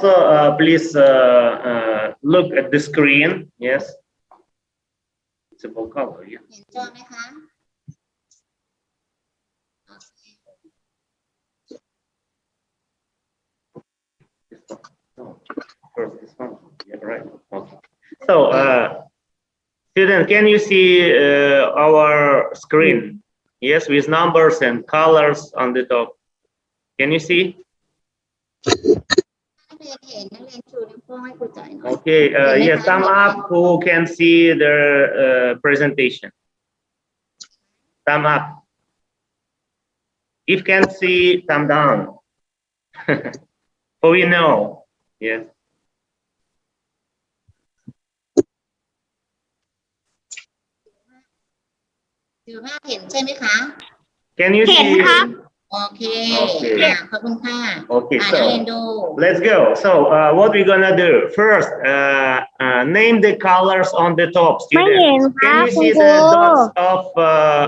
also uh, please uh, uh, look at the screen. Yes. It's a full color. Yeah. เห็นจอไหมคะโอเค No, first this one. Yeah, right. Okay. So, uh, student, can you see uh, our screen? Yes, with numbers and colors on the top. Can you see? นักเรียนเห็นนักเรียนชูนิ้วโป้งให้ครูจ่อยหน่อย Okay. Uh, yes, thumb up. Who can see the uh, presentation? Thumb up. If can see, thumb down. so we know. Yes. ถือว่าเห็นใช่ไหมคะ Can you เห็น see? ครับ โอเค โอเค อ่ะขอบคุณค่ะ Okay. อ่านักเรียน So. ดู Let's go. So, uh, what we gonna do? First, uh, uh, name the colors on the top, ไม่เห็น students. ครั Can บ you คุณ see ครู the dots of uh,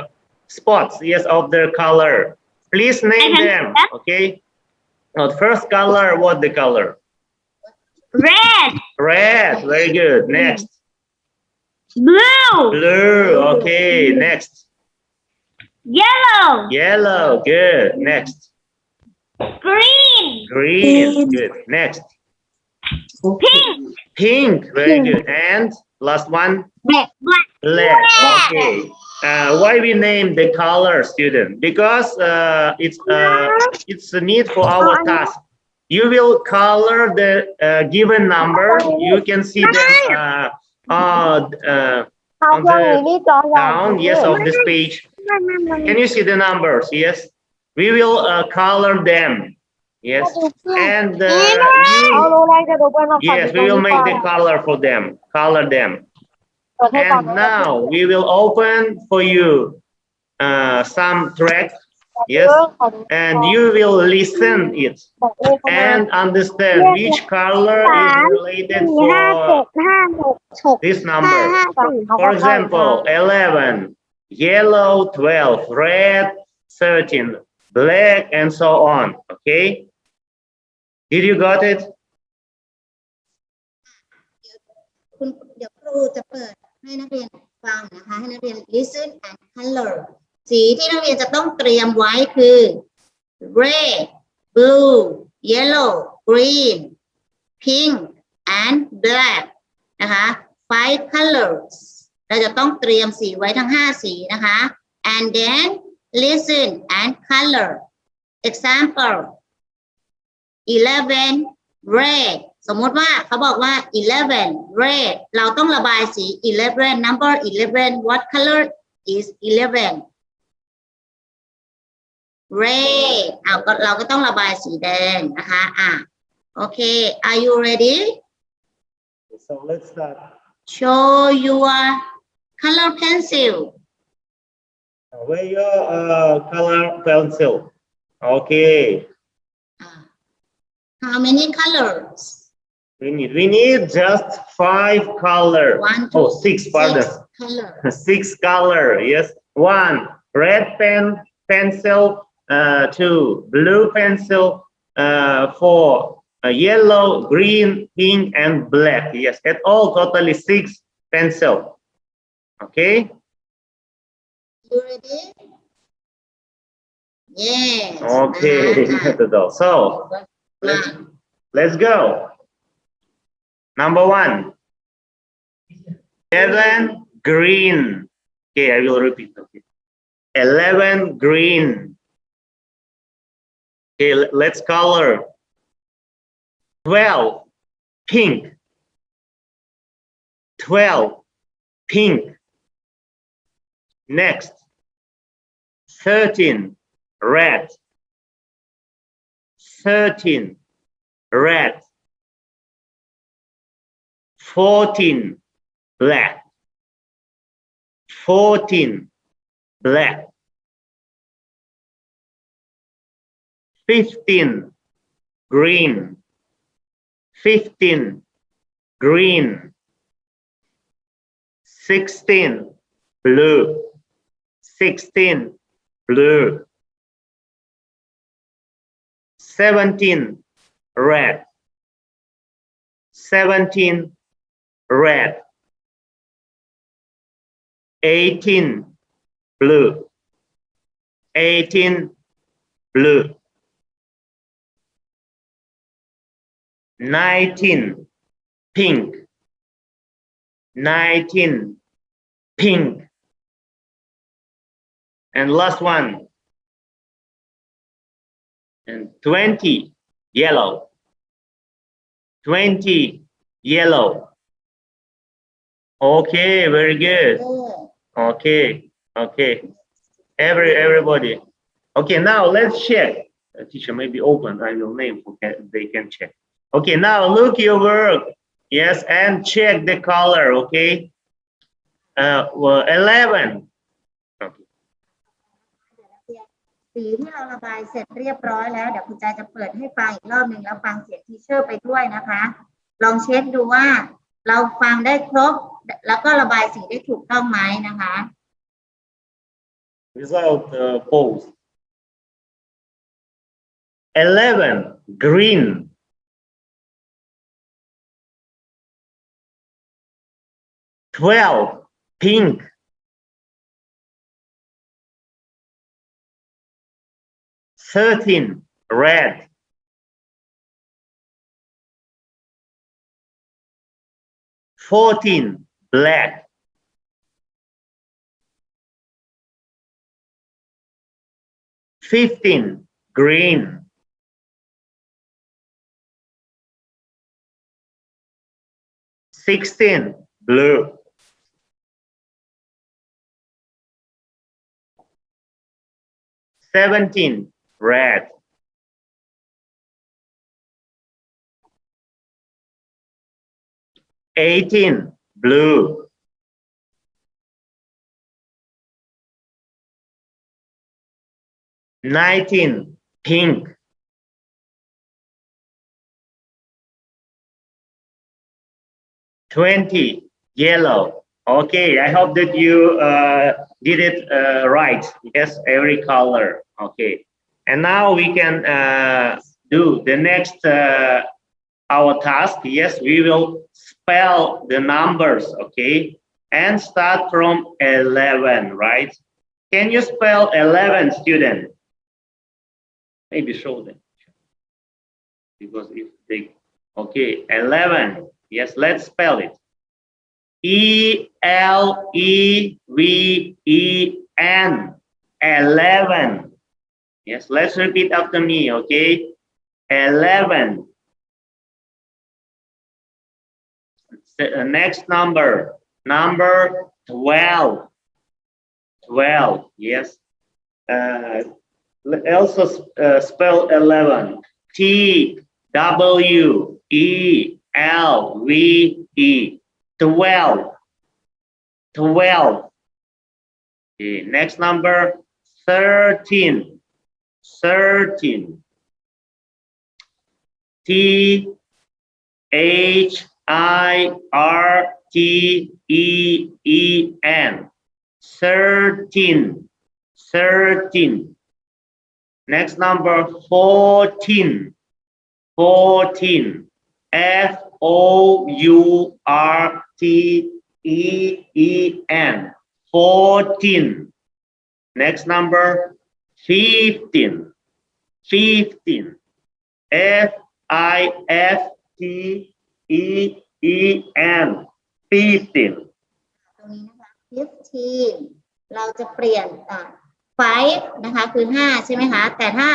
spots? Yes, of their color. Please name I can them. see that. Okay. Now, the first color. What the color? red Red. Very good. Next, blue blue. Okay. Next, Yellow. Yellow. Good. Next. Green. Green. Good. Next. Pink. Pink. Very good. And last one. Black. Black. Black. Okay. Uh, why we name the color student because uh, it's uh, it's a need for our task you will color the uh, given number you can see the uh, uh, uh on the down yes of this page can you see the numbers? Yes. We will uh, color them. Yes. And uh, yes, we will make the color for them. Color them. And now we will open for you uh, some tracks. Yes. And you will listen it and understand which color is related for this number. For example, 11. Yellow, 12, red, 13, black, and so on. Okay? Did you got it? คุณเดี๋ยวครูจะเปิดให้นักเรียนฟังนะคะให้นักเรียน listen and color สีที่นักเรียนจะต้องเตรียมไว้คือ red blue yellow green pink and black นะคะ five colors เราจะต้องเตรียมสีไว้ทั้งห้าสีนะคะ and then listen and color example 11 red สมมติว่าเขาบอกว่า 11 red เราต้องระบายสี 11 number 11 what color is 11 red เอาก็เราก็ต้องระบายสีแดงนะคะอะโอเค are you ready So let's start. show your color pencil Where your uh, color pencil? Okay. อ่ะ how many colors We need we need just five color. one two Oh, six, pardon. six colors Six color. Yes. One red pen pencil. Uh, two blue pencil. Uh, four uh, yellow, green, pink, and black. Yes. At all, totally six pencil. Okay? You ready? Yes. Okay. so let's, let's go. Number one. Eleven green. Okay, I will repeat. Okay. Eleven green. Okay, let's color. Twelve pink. Twelve pink. Next. Thirteen. Red. 13 red 14 black. 14 black. 15 green. 15 green. 16 blue 16 blue. 17 red. 17 red. 18 blue. 18 blue. 19 pink. 19 pink and last one. And 20 yellow. 20 yellow. Okay very good. Okay okay. Every everybody. Okay now let's check. Uh, teacher maybe open. I will name can they can check. Okay now look your work. Yes and check the color okay? Uh well 11 สีที่เราระบายเสร็จเรียบร้อยแล้วเดี๋ยวคุณใจจะเปิดให้ฟังอีกรอบหนึ่งแล้วฟังเสียงทีเชอร์ไปด้วยนะคะ ลองเช็คดูว่า เราฟังได้ครบ แล้วก็ระบายสีได้ถูกต้องไหมนะคะ without uh, pause 11 green 12 pink Thirteen red. Fourteen black. Fifteen green. Sixteen blue. Seventeen red Eighteen blue. Nineteen pink. Twenty yellow. Okay I hope that you uh, did it uh, right. Yes every color. Okay and now we can uh, do the next uh, our task. Yes we will spell the numbers okay? And start from 11 right? Can you spell 11 student? Maybe show them. Because if they okay 11 yes let's spell it. E L E V E N 11 Yes, let's repeat after me, okay? 11. The uh, next number, number 12. 12, yes. Uh, also uh, spell 11. T W E L V E. 12. 12. Okay, next number 13. 13 T H I R T E E N. 13 13 next number 14 14 F O U R T E E N. 14 next number 15 15 F I F T E E N 15ตรงนี้นะคะ fifteen เราจะเปลี่ยนอ่า five นะคะคือห้าใช่ไหมคะ แต่ถ้า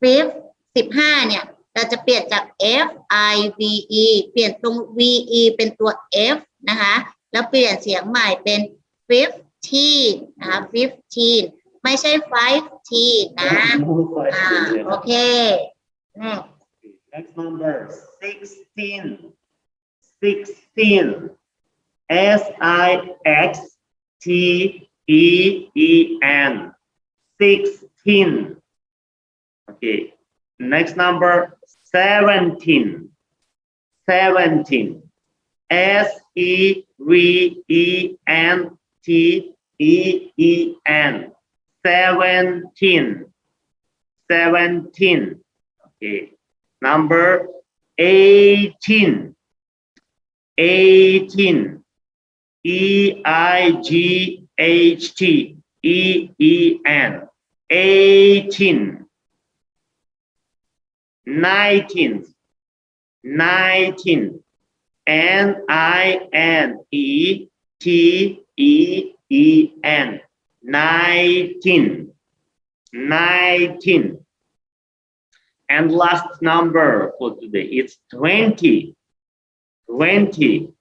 fifth สิบห้าเนี่ย เราจะเปลี่ยนจาก f i v e เปลี่ยนตรง v e เป็นตัว f นะคะ แล้วเปลี่ยนเสียงใหม่เป็น fifteen นะคะ fifteen ไม่ใช่ fiveteen นะ อ่า โอเค next Next number 16 16 S I X T E E N 16 Okay next number 17 17 S E V E N T E E N 17 17 okay. Number 18 eighteen. E I G H T. E E N. Eighteen. Nineteen. Nineteen. N I N E T E E N nineteen. Nineteen. And last number for today it's twenty. Twenty.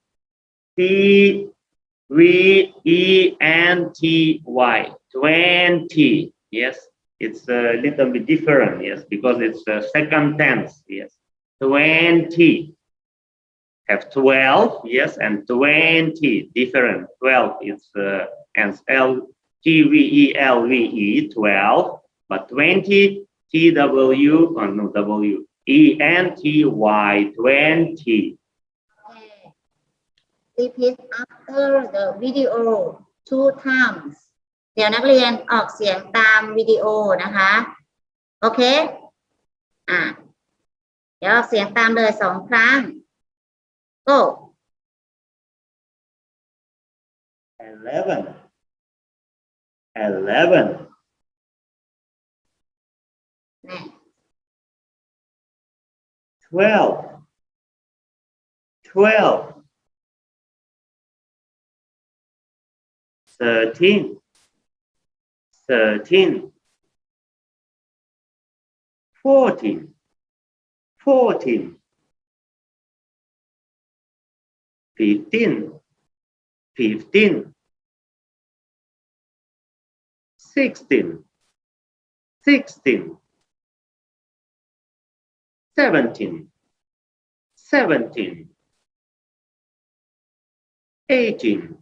T V E N T Y. Twenty. Yes it's a little bit different yes because it's a second tense yes. Twenty. Have 12 yes and 20 different. 12 it's uh, and l t v e l v e 12 but 20 t w oh no w e n t y 20 repeat after the video two times เดี๋ยวนักเรียนออกเสียงตามวิดีโอนะคะ โอเค อะ เดี๋ยวออกเสียงตามเลยสองครั้ง go 11 11 12 12 13 13 14 14 Fifteen. 15 16 16 17 17 18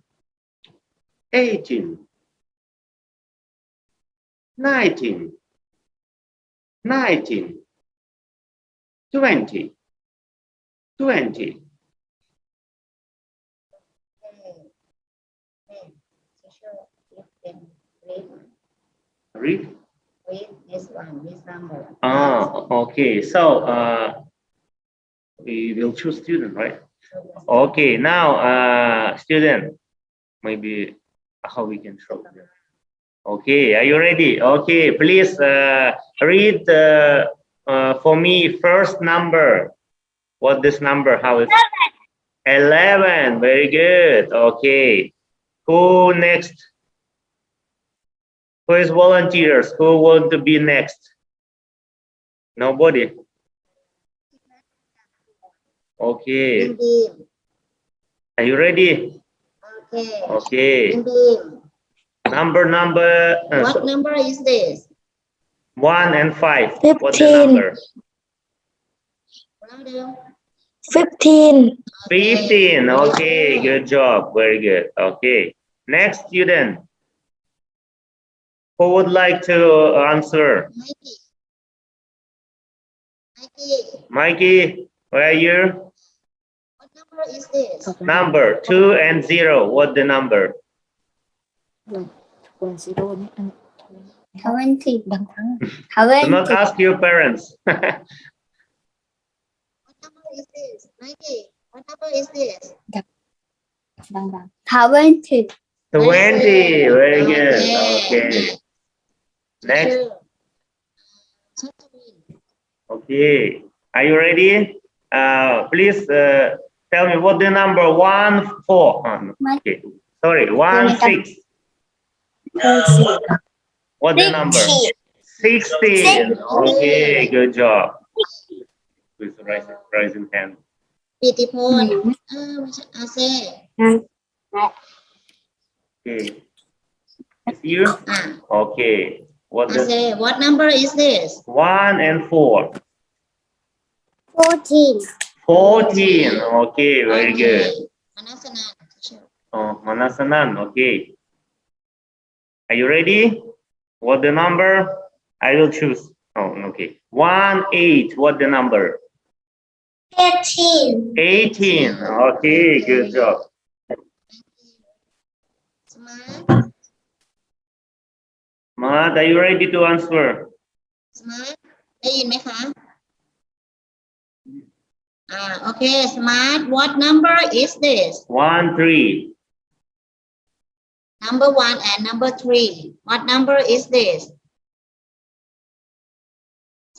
18 19 19 20 20 Okay. Teacher, give them read, read. Read this one, this number. ah okay so uh we will choose student right? Okay now uh student. Maybe how we can show them. Okay are you ready? Okay please uh read uh, uh for me first number. What this number how is it? 11 very good. Okay. Who next who is volunteers who want to be next nobody okay Beam, beam. are you ready Okay. okay Beam, beam. number number uh, What so- number is this? one and five what's the 15. number Louder. fifteen, 15 okay good job very good okay next student who would like to answer? Mikey. Mikey, where are you? What number is this? Number two and zero. What the number? Twenty. Do not ask your parents. What number is this? Mikey. What number is this? Twenty. Twenty. Very good. Okay. next okay are you ready uh please uh, tell me what the number one four oh, no. okay sorry one six what the number 16 okay good job please raise raising hand ปิติพลเออไม่ใช่อาเซ่ okay it's you อ่ะ okay What, I say, what number is this? One and four. 14. Fourteen. Okay, very good. Manasanan. Oh, Manasanan. Okay. Are you ready? What the number? I will choose. Oh, okay. One eight. What the number? Eighteen. Eighteen. Okay, good job. Smart. Mahat, are you ready to answer? Smart. ได้ยินไหมคะอ่าโอเค smart what number is this One, three. number one and number three what number is this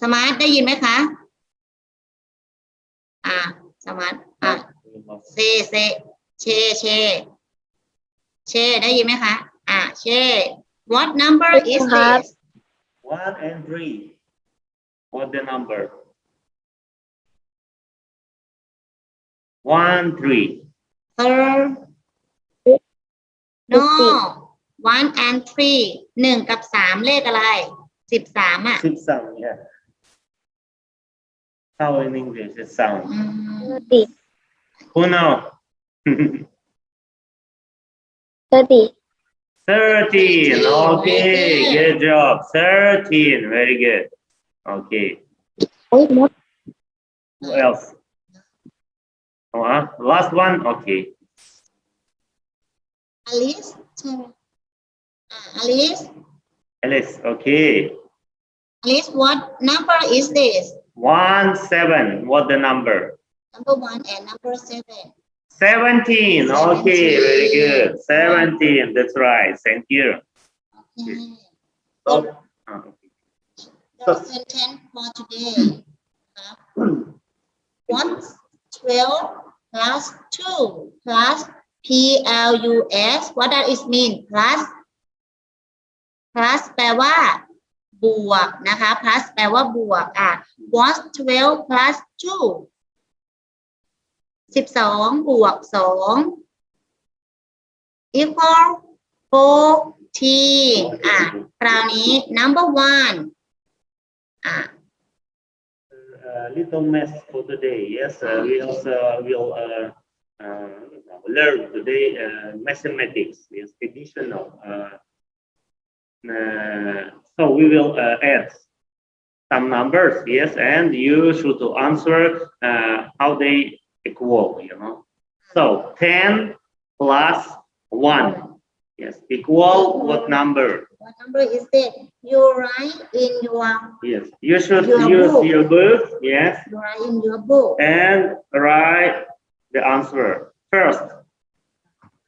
smart ได้ยินไหมคะอ่า smart อ่าเซเซเชเชเชได้ยินไหมคะอ่าเช what number is ครับ this One and three. What the number? One, three. third no one and three หนึ่งกับสามเลขอะไร สิบสามอะ Six sound, yeah. How in English it sound? อืม thirty Who know? thirty 13. Okay, good job. 13. Very good. Okay. Who else? Uh. Last one. Okay. Alice. Uh, Alice. Alice. Okay. Alice, what number is this? One seven. What the number? Number one and number seven. Seventeen. Okay. Very good. Seventeen. That's right. Thank you. okay So, uh, the sentence for today ครับ What's 12 plus 2 plus P L U S what does it mean plus plus แปลว่า บวกนะคะ plus แปลว่าบวกอ่ะ What's 12 plus 2 12 บวก 2 equal 14อ่ะ คราวนี้ number one อ่ะ uh, little mess for today. Yes, uh, we also will uh, uh, learn today uh, mathematics. Yes, additional. Uh, uh, so we will uh, add some numbers. Yes, and you should to answer uh, how they equal. You know. So ten plus one. Yes, equal what number? What number is that? You write in your Yes, you should Your use book. your book. Yes. you write in your book. and write the answer first.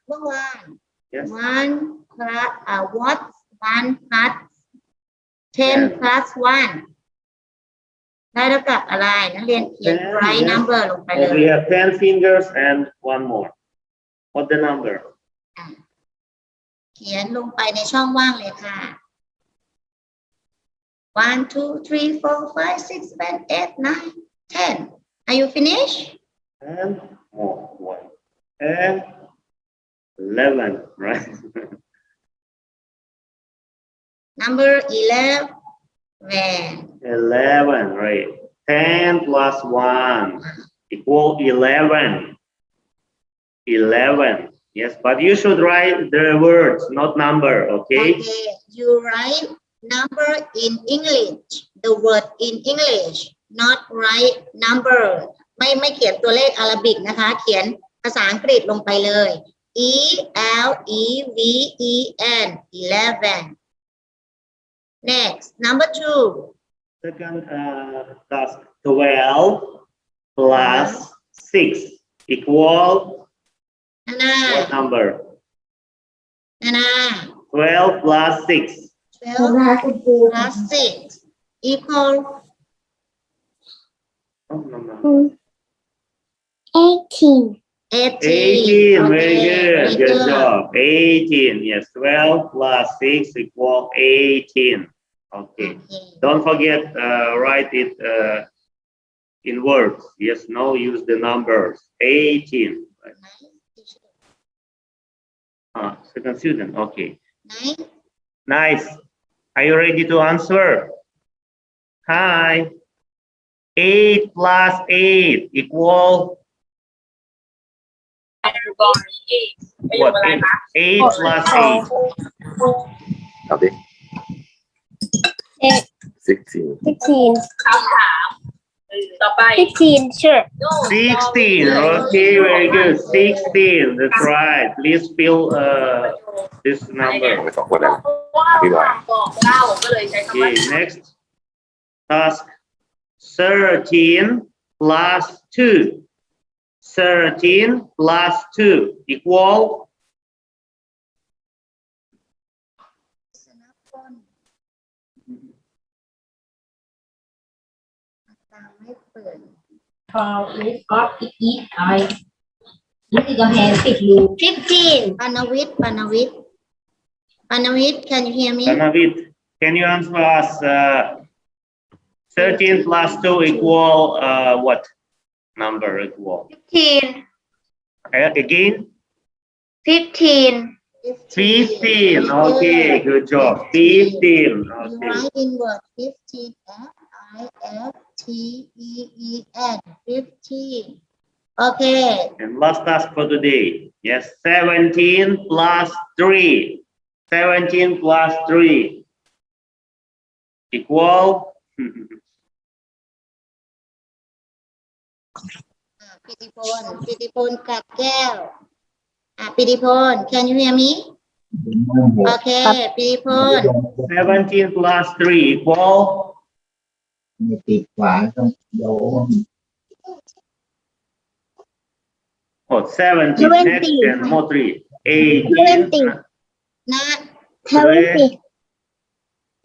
Number one. Yes. One plus uh, what? One plus ten Ten. plus one ได้เท่ากับอะไร นักเรียนเขียน Ten, write yes. number ลงไปเล And ย we have ten fingers and one more. What the number? เขียนลงไปในช่องว่างเลยค่ะ one two three four five six seven eight nine ten Are you finished? And more one. And eleven, right? Number eleven. eleven, right? Ten plus one equal eleven. Eleven. Yes, but you should write the words, not number, okay? Okay, you write number in English, the word in English, not write number ไม่ไม่เขียนตัวเลขอาราบิกนะคะ เขียนภาษาอังกฤษลงไปเลย E L E V E N eleven Next, number two. Second uh, task, 12 plus 6 equal And what number? and I, 12 plus 6. twelve plus six equal Oh, no, no. Eighteen. eighteen. 18, very good. Good job. 18, yes. 12 plus 6 equal 18. Okay. Don't forget, uh, write it uh, in words. Yes, no, use the numbers. 18. Right. Ah, second student, okay. Nice. Are you ready to answer? Hi. 8 plus 8 equal? Eight. What? 8, eight plus 8. Okay. 16. 16. คำถามต่อไป 16, sure. 16. Okay, very good. 16. That's right. Please fill uh, this number. Okay, next. Task 13 plus 2. 13 plus 2 equal Uh, we've got 15. Panawit, Panawit, Panawit. can you hear me? Panawit. can you answer us, uh, thirteen plus two equal, uh, what number equal? 15. A- Again, 15. fifteen, okay, good job, fifteen, okay. Right inward, 15, F, I, F, T E E N 15 okay And last task for today. Yes, 17 plus 3. 17 plus 3 equal อ่าปิติพลปิติพลกัดแก้ว อ่าปิติพล can you hear me โอเคปิติพล 17 plus 3 equal ติดขวาต้องโยน oh, 17 next Twenty. and more 3. 18. Twenty. นะ 20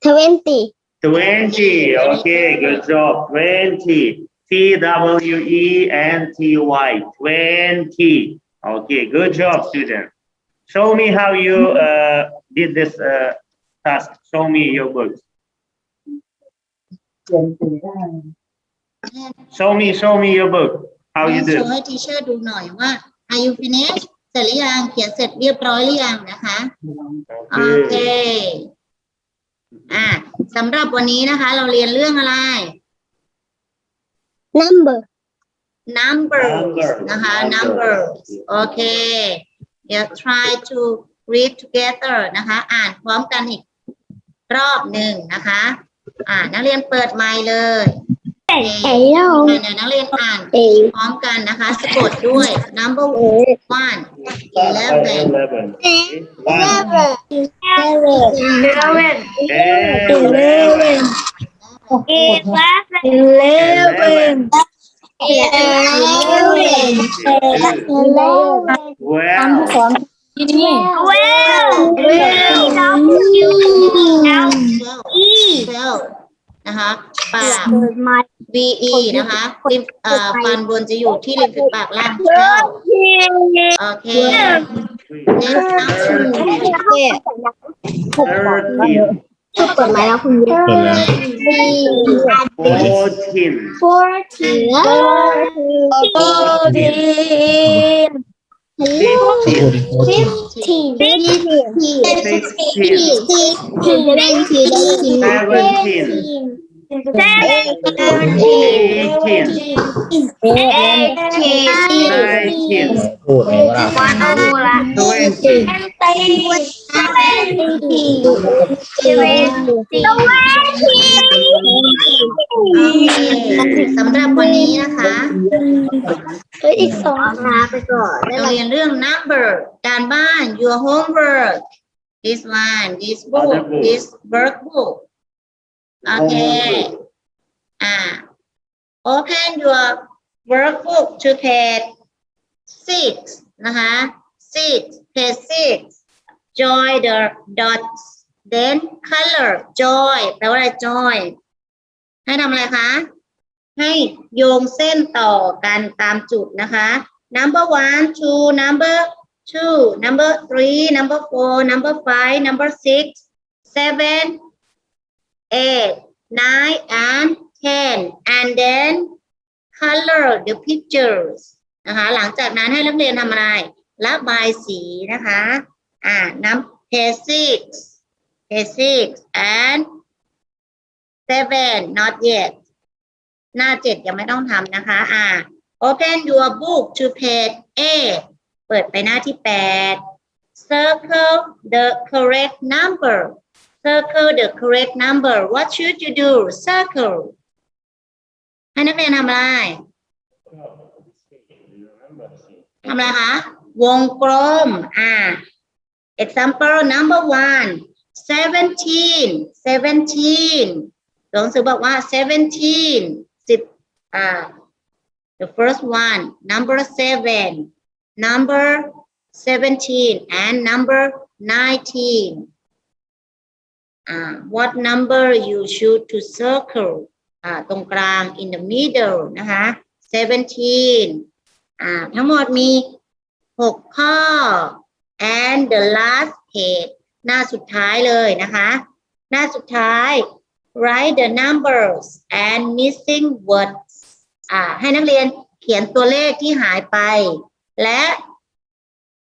20 20. Okay, good job. 20. T W E N T Y. 20. Okay, good job, student. Show me how you uh, did this uh, task. Show me your books. เขียนสื่อได้ Show me, show me your book. How you โช did. ว์ให้ทีเชอร์ดูหน่อยว่า are you finished เสร็จหรือยังเขียนเสร็จเรียบร้อยหรือยังนะคะ โอเค Okay. อ่าสำหรับวันนี้นะคะ เราเรียนเรื่องอะไร number numbers Numbers, นะคะ numbers. numbers โอเค เดี๋ยว try to read together นะคะ อ่านพร้อมกันอีกรอบหนึ่งนะคะ อ่านักเรียนเปิดไมค์เลย hello เดี๋ยวนักเรียนอ่าน A พร้อมกันนะคะสะกดด้วย number one eleven Eleven. Okay. One. 11 Eleven. Eleven. Well. Twelve นะคะปาก ve นะคะริมเอ่อฟันบนจะอยู่ที่ริมฝีปากล่าง twelve โอเค next number Thirteen. เปิดมาแล้วคุณเปิดแล้ว Fourteen. fourteen Fifteen. fifteen Sixteen. Seventeen. Eighteen. Nineteen. พูดเลยว่า Twenty. Okay สำหรับวันนี้นะคะอีกสองนะไปก่อนเราเรียนเรื่อง number การบ้าน your homework this one this book Other book. this workbook โอเคอ่า open your workbook to page six นะคะ six page six join the dots then color joy แปลว่าอะไร joy ให้ทำอะไรคะ ให้โยงเส้นต่อกันตามจุดนะคะ number one two number two number three number four number five number six seven eight nine and ten and then color the pictures นะคะ หลังจากนั้นให้นักเรียนทำอะไรระบายสีนะคะ อ่าน้ำ page six page six and seven not yet หน้าเจ็ดยังไม่ต้องทำนะคะ อ่า open your book to page eight เปิดไปหน้าที่แปด circle the correct number circle the correct number what should you do circle ให้นักเรียนทำอะไร ทำอะไรคะ วงกลม อ่า example number one seventeen seventeen ตัวหนังสือบอกว่า seventeen สิบอ่า the first one number seven number seventeen and number nineteen uh, What number you should to circle อ่าตรงกลาง in the middle นะคะ seventeen อ่าทั้งหมดมีหกข้อ and the last page หน้าสุดท้ายเลยนะคะ หน้าสุดท้าย write the numbers and missing words อ่าให้นักเรียนเขียนตัวเลขที่หายไป และ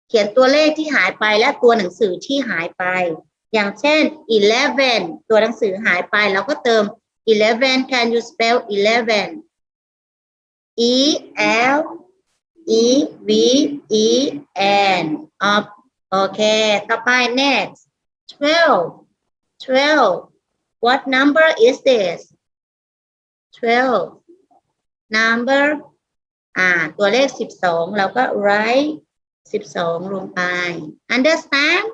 เขียนตัวเลขที่หายไปและตัวหนังสือที่หายไป อย่างเช่น eleven ตัวหนังสือหายไปเราก็เติม eleven can you spell eleven e l e v e n up โอเค ต่อไป next twelve twelve what number is this twelve number อ่า ตัวเลขสิบสองเราก็ write สิบสองลงไป understand